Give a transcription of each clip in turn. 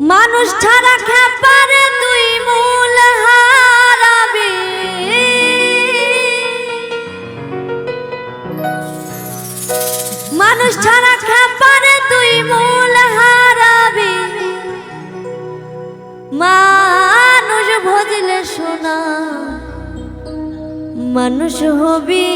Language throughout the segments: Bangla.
মানুষ ছাড়া খেপারে তুই মূল হারাবি মানুষ ছাড়া খেপারে তুই মূল হারাবি মানুষ ভজলে শোনা, মানুষ হবি।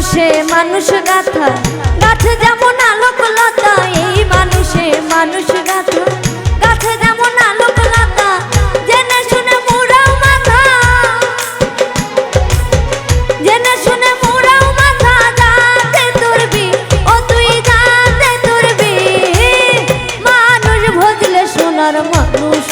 মানুষে মানুষ গাথা। গাছ যেমন আলোক লতা এই মানুষে মানুষ গাথা। গাছ যেমন আলোক লতা জেনে শুনে মুড়াও মাথা। জেনে শুনে মুড়াও মাথা দাঁতে তুরবি, ও তুই দাঁতে তুরবি। মানুষ ভজলে সোনার মানুষ